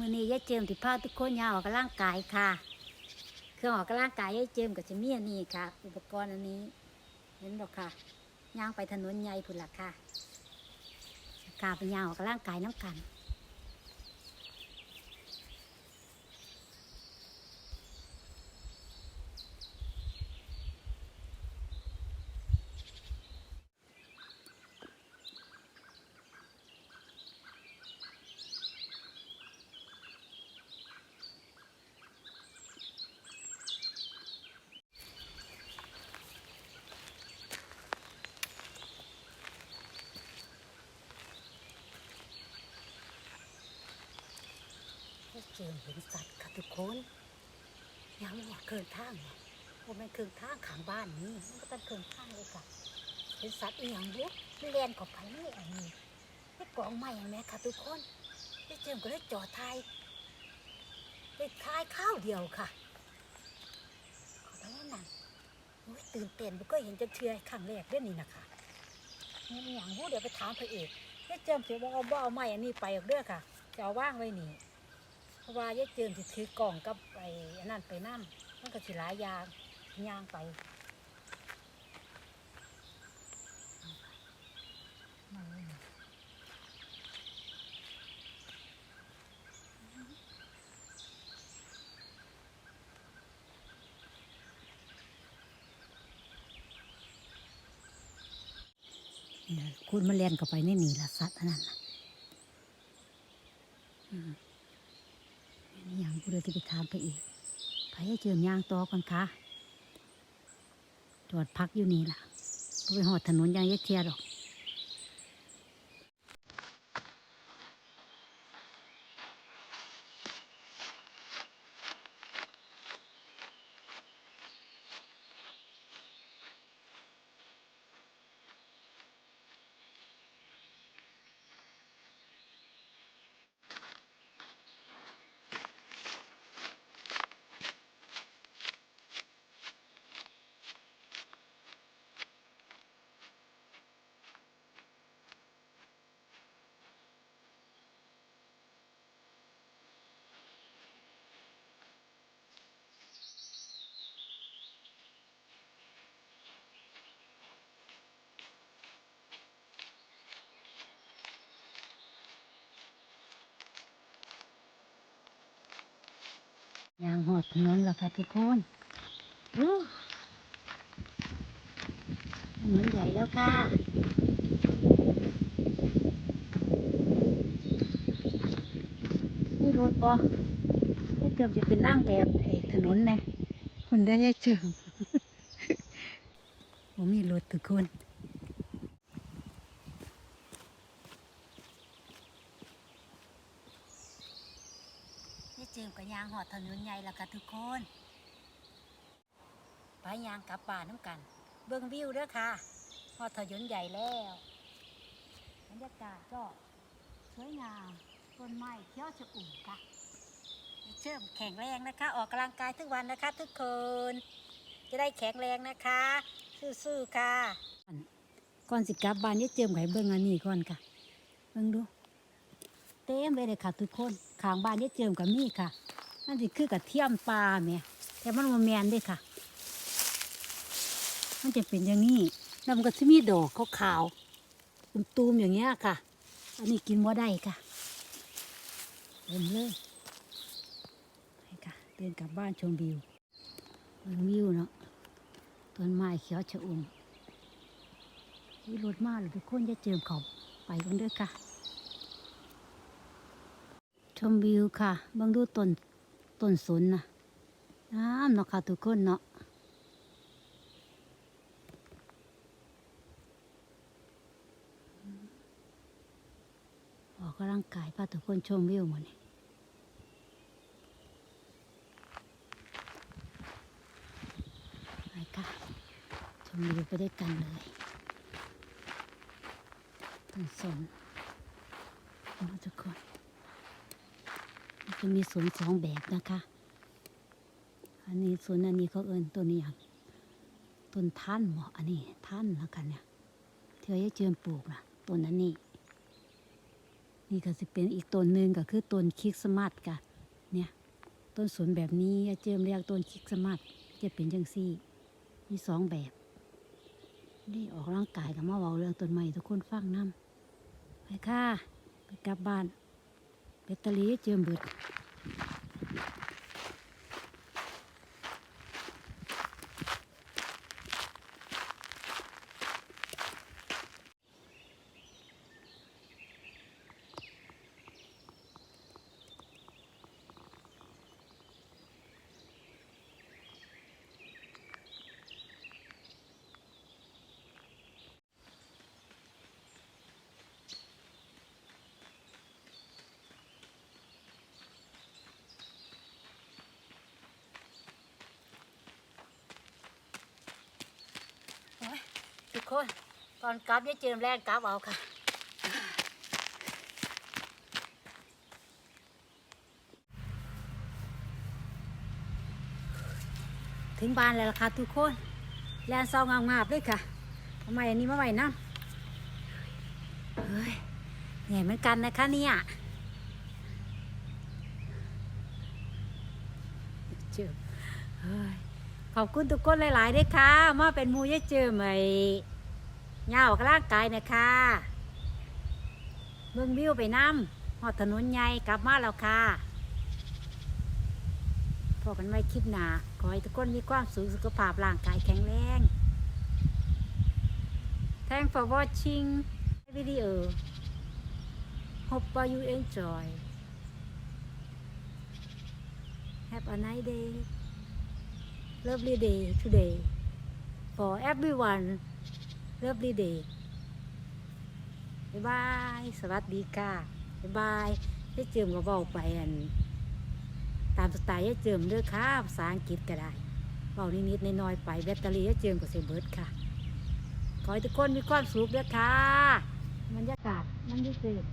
มื่อนี้ยายเจมที่พาทุกคนยาออกกำลังกายค่ะเครื่องออกกำลังกายยายเจมกับจะมีอันนี้ค่ะ อุปกรณ์อันนี้เห็นบอกค่ะย่างไปถนนใหญ่พุ่นละค่ะกาไปยางออกกำลังกายน้ำกัน เจิมเห็นสัตว์ค่ะทุกคน ยังไม่ยาเกินทางเนี่ยว่ามันเกินทางขางบ้านนี้มันก็ต้องเกินทางเลยค่ะเห็นสัตว์อีหยังบุ๊มันเรียนกับไปนี่อันนี้ไม่กองใหม่ไหมค่ะทุกคนยายเจิมก็เลยจอดทายได้ทายข้าวเดียวค่ะขอไปแล้วนั่นโอ้ยตื่นเต้นบุก็เห็นจะเทือครั้งแรกด้วยนี่นะคะนี่อย่างบุ๊เดี๋ยวไปถามพระเอกยายเจิมเสียบอกเอาบ่เอาไม้อันนี้ไปออกเด้อค่ะจะเอาว่างไว้นี่ ราะว่ายายเจิมสิถือกล่องกับไอ้อันนั้นไปนั่มันก็สิหลายอยางย่างไปคุณมาเรียนเข้าไปในนี่ละสัตว์อันนั้นนะ ดี๋ยังกูเลยที่ไปถามไปอีกไปให้เจิมยางต่อก่อนค่ะ จอดพักอยู่นี่ล่ะไปหอดถนนยางเย็กเทียดอก ยางหอดถนนแล้วค่ะทุกคนรถนนใหญ่แล้วค่ะนี่รถปอให้เจิมจะเป็นนั่งแบบไอ้ถนนนะคนได้ให้เจิมผมมีรถทุกคน จิมกับยางหอดถนนใหญ่ล้วค่ะทุกคนไปยางกลับป่าน้ำกัน เบิ่งวิวเด้อค่ะหอดถนนใหญ่แล้วบรรยากาศก็สวยงามต้นไม้เขียวชอุ่มค่ะเชื่อมแข็งแรงนะคะ ออกกำลังกายทุกวันนะคะ ทุกคน จะได้แข็งแรงนะคะสู้ๆค่ะ ก่อนสิกลับบ้านนี่เจิมไข่เบิ่งอันนี้ก่อนค่ะ เบิ่งดู เต็มไปเลยค่ะ ทุกคนขางบ้านนี่เจิมกับมีค่ะนั่นสิคือกับเทียมปลาแหม่ยแต่มันมาแมนด้วยค่ะ มันจะเป็นอย่างนี้แล้วมันก็จะมีดอกขาวๆตูมๆอย่างเงี้ยค่ะ อันนี้กินว่าได้ค่ะเดินเลยไปค่ะเดินกลับบ้านชมวิววิวเนาะต้นไม้เขียวชะอุ่มวิรถมากเลยทุกคนจะเจิมเขาไปกันด้วยค่ะ ชมวิวค่ะบางดูต้นต้นสนนะน้ำเนาะค่ะทุกคนเนาะออกกำลังกายพาทุกคนชมวิวหมดนี่ไปค่ะ ชมวิวไปด้วยกันเลยต้นสนทุกคน จะมีสวนสองแบบนะคะ อันนี้สวนอันนี้เขาเอินต้นนี้อย่างต้นท่านเหมาะอันนี้ท่านแล้วกันเนี่ยเธอจะเจิมปลูกนะต้นอันนี้นี่ก็จะเป็นอีกต้นหนึ่งก็คือต้นคิกสต์มาสกะเนี่ยต้นสวนแบบนี้เจิมเรียกต้นคิกสต์มาสจะเป็นจังซี่ มีสองแบบนี่ออกกำลังกายกับมาเว้าเรื่องต้นไม้ทุกคนฟังนํไปค่ะ ไปกลับบ้าน แบตเตอรี่เจิมเบิด ทุก คนตอนกลับยายเจิมแรงกลับเอาค่ะถึงบ้านแล้วล่ะค่ะทุกคน แลนซองงามๆเลยค่ะทำไมอันนี้มาไว้นะเฮ้ยเหนื่อยเหมือนกันนะคะเนี่ยเจอเฮ้ยขอบคุณทุกคนหลายๆด้วยค่ะ มาเป็นมูยายเจอไหม เงาออกร่างกายนะคะเมืองวิวไปน้ำหอดถนนใหญ่กลับมาแล้วค่ะพบกันไว้คลิปหนาขอให้ทุกคนมีความสุขสุขภาพร่างกายแข็งแรง Thanks for watching video Hope you enjoy Have a nice day Lovely day today For everyone Lovely day บ๊ายบาย สวัสดีค่ะบ๊ายบายได้เจิมก็บอกไปอัน ตามสไตล์ยายเจิมเด้อค่ะภาษาอังกฤษก็ได้เบานิดๆน้อยๆไปแบตเตอรี่ยายเจิมก็เสียเบิร์ดค่ะ ขอให้ทุกคนมีความสุขเด้อค่ะบรรยากาศมันดีสุด